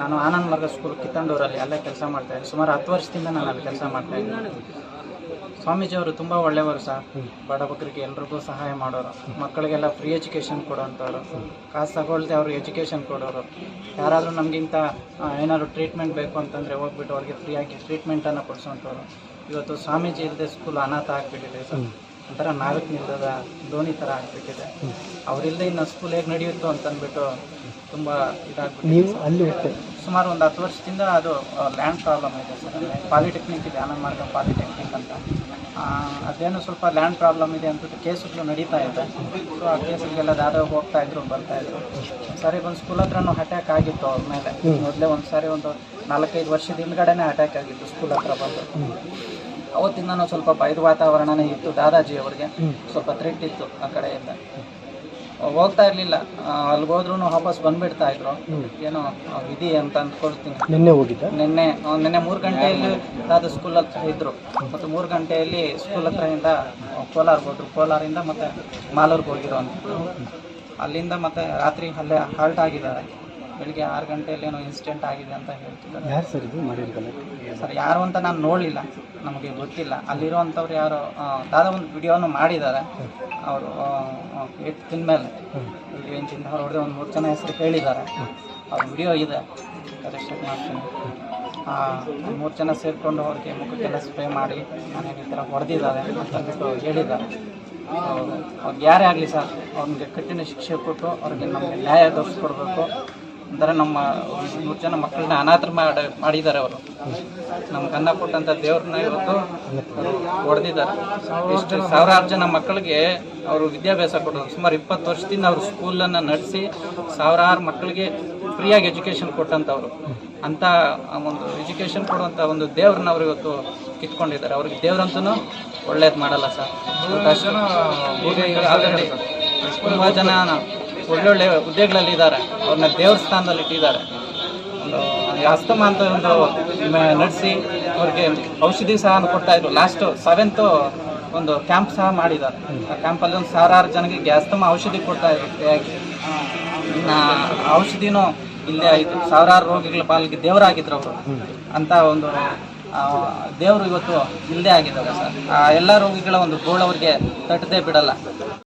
ನಾನು ಆನಂದ್ ಮಾರ್ಗ ಸ್ಕೂಲ್ ಕಿತ್ತಂಡೂರಲ್ಲಿ ಅಲ್ಲೇ ಕೆಲಸ ಮಾಡ್ತಾ ಇದ್ದೆ ಸುಮಾರು ಹತ್ತು ವರ್ಷದಿಂದ ನಾನು ಅಲ್ಲಿ ಕೆಲಸ ಮಾಡ್ತಾ ಇದ್ದೆ ಸ್ವಾಮೀಜಿಯವರು ತುಂಬ ಒಳ್ಳೆಯವರು ಸಹ ಬಡ ಬಗ್ಗರಿಗೆ ಎಲ್ರಿಗೂ ಸಹಾಯ ಮಾಡೋರು. ಮಕ್ಕಳಿಗೆಲ್ಲ ಫ್ರೀ ಎಜುಕೇಷನ್ ಕೊಡೋಂಥವ್ರು ಕಾಸು ತಗೊಳ್ದೆ ಅವರು ಎಜುಕೇಷನ್ ಕೊಡೋರು. ಯಾರಾದರೂ ನಮಗಿಂತ ಏನಾದ್ರು ಟ್ರೀಟ್ಮೆಂಟ್ ಬೇಕು ಅಂತಂದರೆ ಹೋಗ್ಬಿಟ್ಟು ಅವ್ರಿಗೆ ಫ್ರೀಯಾಗಿ ಟ್ರೀಟ್ಮೆಂಟನ್ನು ಕೊಡಿಸೋಂಥವ್ರು. ಇವತ್ತು ಸ್ವಾಮೀಜಿ ಇಲ್ಲದೆ ಸ್ಕೂಲ್ ಅನಾಥ ಆಗಿಬಿಟ್ಟಿದೆ ಸರ್. ಒಂಥರ ನಾಲ್ಕು ನಿಲ್ದದ ದೋಣಿ ಥರ ಆಗ್ಬಿಟ್ಟಿದೆ. ಅವರಿಲ್ಲದೆ ಇನ್ನು ಸ್ಕೂಲ್ ಹೇಗೆ ನಡೆಯುತ್ತೋ ಅಂತಂದ್ಬಿಟ್ಟು ತುಂಬ ಇದಾಗ್ಬಿಟ್ಟು ನೀವು ಅಲ್ಲಿ ಸುಮಾರು ಒಂದು ಹತ್ತು ವರ್ಷದಿಂದ ಅದು ಲ್ಯಾಂಡ್ ಪ್ರಾಬ್ಲಮ್ ಇದೆ ಸರ್. ಪಾಲಿಟೆಕ್ನಿಕ್ ಇದೆ ಅನಮಾರ್ಗ ಮಾರ್ಗ ಪಾಲಿಟೆಕ್ನಿಕ್ ಅಂತ. ಅದೇನು ಸ್ವಲ್ಪ ಲ್ಯಾಂಡ್ ಪ್ರಾಬ್ಲಮ್ ಇದೆ ಅಂದ್ಬಿಟ್ಟು ಕೇಸುಗಳು ನಡೀತಾ ಇದೆ. ಸೊ ಆ ಕೇಸಿಗೆಲ್ಲ ದಾದಾಗ ಹೋಗ್ತಾ ಇದ್ರು ಬರ್ತಾ ಇದ್ರು. ಸರಿ ಒಂದು ಸ್ಕೂಲ್ ಹತ್ರನೂ ಅಟ್ಯಾಕ್ ಆಗಿತ್ತು ಅವ್ರ ಮೇಲೆ. ಮೊದಲೇ ಒಂದು ಸಾರಿ ಒಂದು ನಾಲ್ಕೈದು ವರ್ಷದ ಹಿಂದ್ಗಡೆನೇ ಅಟ್ಯಾಕ್ ಆಗಿತ್ತು ಸ್ಕೂಲ್ ಹತ್ರ ಬಂದು. ಅವತ್ತಿಂದನೂ ಸ್ವಲ್ಪ ಭಯದ ವಾತಾವರಣನೇ ಇತ್ತು ದಾದಾಜಿ ಅವ್ರಿಗೆ ಸ್ವಲ್ಪ ಥ್ರೆಟ್ ಇತ್ತು ಆ ಕಡೆಯಿಂದ. ಹೋಗ್ತಾ ಇರಲಿಲ್ಲ. ಅಲ್ಲಿಗೆ ಹೋದ್ರೂ ವಾಪಸ್ ಬಂದ್ಬಿಡ್ತಾ ಇದ್ರು. ಏನೋ ವಿಧಿ ಅಂತ ಅಂದ್ಕೊಳ್ತೀನಿ ನಿನ್ನೆ ಹೋಗಿದ್ದೆ? ನಿನ್ನೆ ನಿನ್ನೆ ಮೂರು ಗಂಟೆಯಲ್ಲಿ ಅದು ಸ್ಕೂಲ್ ಹತ್ರ ಇದ್ರು. ಮತ್ತು ಮೂರು ಗಂಟೆಯಲ್ಲಿ ಸ್ಕೂಲ್ ಹತ್ರದಿಂದ ಕೋಲಾರ್ಗೆ ಹೋದ್ರು. ಕೋಲಾರಿಂದ ಮತ್ತೆ ಮಾಲೂರ್ಗೆ ಹೋಗಿರೋ ಅಂತ. ಅಲ್ಲಿಂದ ಮತ್ತೆ ರಾತ್ರಿ ಅಲ್ಲೇ ಹಾಲ್ಟ್ ಆಗಿದ್ದಾರೆ. ಬೆಳಿಗ್ಗೆ ಆರು ಗಂಟೆಯಲ್ಲಿ ಏನೋ ಇನ್ಸಿಡೆಂಟ್ ಆಗಿದೆ ಅಂತ ಹೇಳ್ತಿದ್ದಾರೆ. ಯಾರು ಸರ್ ಇದು ಮಾಡಿರ್ಕಲ್ಲ ಸರ್ ಯಾರು ಅಂತ ನಾನು ನೋಡಲಿಲ್ಲ. ನಮಗೆ ಗೊತ್ತಿಲ್ಲ. ಅಲ್ಲಿರುವಂಥವ್ರು ಯಾರು ದಾದಾ ಒಂದು ವಿಡಿಯೋನು ಮಾಡಿದ್ದಾರೆ. ಅವರು ಏಟ್ ತಿಂದ ಮೇಲೆ. ಏನು ತಿಂದ ಅವ್ರು ಹೊಡೆದ ಒಂದು ಮೂರು ಜನ ಹೆಸರು ಹೇಳಿದ್ದಾರೆ ಅವ್ರ ವಿಡಿಯೋ ಇದೆ. ಕರೆಕ್ಟ್ ಮಾಡ್ತೀನಿ. ಮೂರು ಜನ ಸೇರಿಕೊಂಡು ಅವ್ರಿಗೆ ಮುಖಕ್ಕೆಲ್ಲ ಸ್ಪ್ರೇ ಮಾಡಿ ನಾನೇನು ಈ ಥರ ಹೊಡೆದಿದ್ದಾರೆ ಅಂತಂದ್ಬಿಟ್ಟು ಹೇಳಿದ್ದಾರೆ. ಅವ್ರು- ಅವ್ರಿಗೆ ಯಾರೇ ಆಗಲಿ ಸರ್ ಅವ್ರಿಗೆ ಕಠಿಣ ಶಿಕ್ಷೆ ಕೊಟ್ಟು ಅವ್ರಿಗೆ ನಮಗೆ ನ್ಯಾಯ ದೊರಕಿಸ್ಕೊಡ್ಬೇಕು ಅಂದರೆ ನಮ್ಮ ನೂರು ಜನ ಮಕ್ಕಳನ್ನ ಅನಾಥ ಮಾಡಿ ಮಾಡಿದ್ದಾರೆ ಅವರು. ನಮ್ಮ ಕನ್ನ ಕೊಟ್ಟಂಥ ದೇವ್ರನ್ನ ಇವತ್ತು ಹೊಡೆದಿದ್ದಾರೆ ಇಷ್ಟು ಸಾವಿರಾರು ಜನ ಮಕ್ಕಳಿಗೆ ಅವರು ವಿದ್ಯಾಭ್ಯಾಸ ಕೊಟ್ಟರು ಸುಮಾರು ಇಪ್ಪತ್ತು ವರ್ಷದಿಂದ ಅವರು ಸ್ಕೂಲನ್ನು ನಡೆಸಿ ಸಾವಿರಾರು ಮಕ್ಕಳಿಗೆ ಫ್ರೀಯಾಗಿ ಎಜುಕೇಷನ್ ಕೊಟ್ಟಂಥವ್ರು ಅಂಥ ಒಂದು ಎಜುಕೇಷನ್ ಕೊಡುವಂಥ ಒಂದು ದೇವ್ರನ್ನ ಅವರು ಇವತ್ತು ಕಿತ್ಕೊಂಡಿದ್ದಾರೆ. ಅವ್ರಿಗೆ ದೇವ್ರಂತೂ ಒಳ್ಳೇದು ಮಾಡಲ್ಲ ಸರ್. ತುಂಬ ಜನ ಒಳ್ಳೊಳ್ಳೆ ಹುದ್ದೆಗಳಲ್ಲಿ ಇದ್ದಾರೆ. ಅವ್ರನ್ನ ದೇವಸ್ಥಾನದಲ್ಲಿ ಇಟ್ಟಿದ್ದಾರೆ. ಒಂದು ಅಸ್ತಮ ಅಂತ ಒಂದು ನಡೆಸಿ ಅವ್ರಿಗೆ ಔಷಧಿ ಸಹ ಕೊಡ್ತಾ ಇದ್ರು. ಲಾಸ್ಟ್ ಸೆವೆಂತು ಒಂದು ಕ್ಯಾಂಪ್ ಸಹ ಮಾಡಿದ್ದಾರೆ. ಆ ಕ್ಯಾಂಪಲ್ಲಿ ಒಂದು ಸಾವಿರಾರು ಜನಕ್ಕೆ ಅಸ್ತಮ ಔಷಧಿ ಕೊಡ್ತಾ ಇದ್ರು. ಇನ್ನು ಔಷಧಿನೂ ಇಲ್ಲೇ ಆಯಿತು. ಸಾವಿರಾರು ರೋಗಿಗಳ ಪಾಲಿಗೆ ದೇವರಾಗಿದ್ರು ಅವರು. ಅಂತ ಒಂದು ದೇವರು ಇವತ್ತು ಇಲ್ಲದೆ ಆಗಿದ್ದಾರೆ ಸರ್. ಆ, ಎಲ್ಲ ರೋಗಿಗಳ ಒಂದು ಗೋಳವ್ರಿಗೆ ತಟ್ಟದೇ ಬಿಡಲ್ಲ.